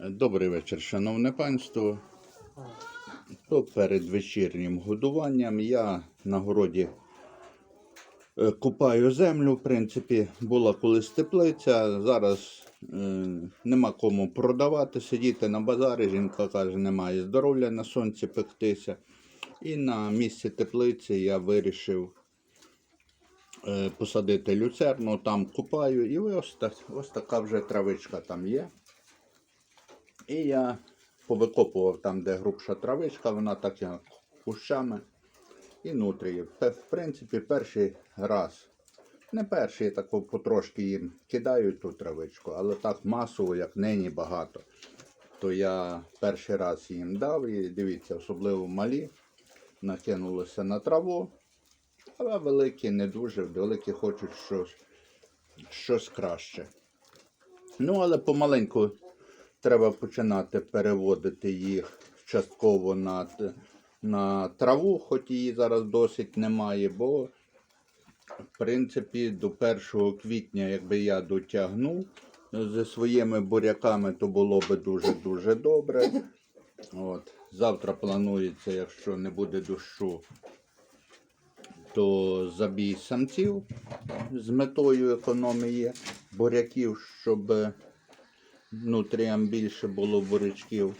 Добрий вечір, шановне панство. То перед вечірнім годуванням я на городі е, купаю землю. В принципі, була колись теплиця. Зараз е, нема кому продавати, сидіти на базарі. Жінка каже, немає здоров'я на сонці пектися. І на місці теплиці я вирішив е, посадити люцерну, там купаю, і ось, так, ось така вже травичка там є. І я повикопував там, де грубша травичка, вона так як кущами і нутрії. В принципі, перший раз. Не перший, так потрошки їм кидаю ту травичку, але так масово, як нині багато. То я перший раз їм дав і дивіться, особливо малі, накинулися на траву, а великі не дуже, великі хочуть щось, щось краще. Ну, але помаленьку треба починати переводити їх частково на, на траву, хоч її зараз досить немає, бо в принципі до 1 квітня, якби я дотягнув зі своїми буряками, то було би дуже-дуже добре. От. Завтра планується, якщо не буде дощу, то забій самців з метою економії буряків, щоб нутріям більше було бурячків.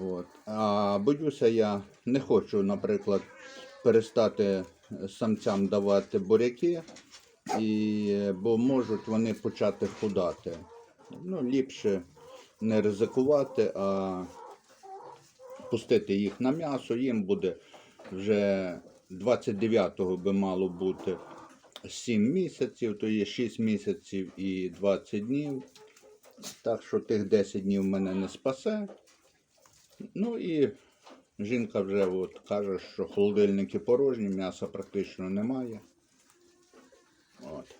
От. А боюся, я не хочу, наприклад, перестати самцям давати буряки, і, бо можуть вони почати худати. Ну, ліпше не ризикувати, а пустити їх на м'ясо. Їм буде вже 29-го би мало бути 7 місяців, то є 6 місяців і 20 днів. Так що тих 10 днів мене не спасе. Ну і жінка вже от каже, що холодильники порожні, м'яса практично немає. От.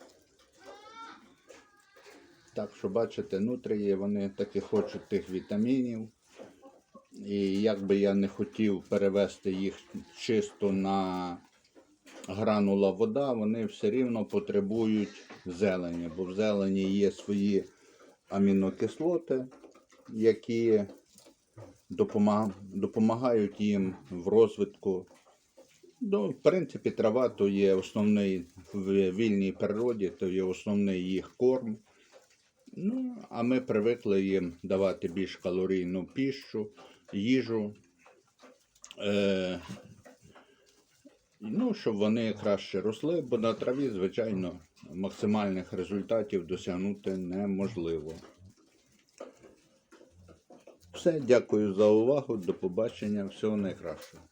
Так що, бачите, нутрії, вони таки хочуть тих вітамінів. І як би я не хотів перевести їх чисто на гранула вода, вони все рівно потребують зелені, бо в зелені є свої амінокислоти, які допомагають їм в розвитку. Ну, в принципі, трава то є основний в вільній природі, то є основний їх корм. Ну, а ми привикли їм давати більш калорійну піщу, їжу. Е, ну, щоб вони краще росли, бо на траві, звичайно, максимальних результатів досягнути неможливо. Все, дякую за увагу. До побачення. Всього найкращого.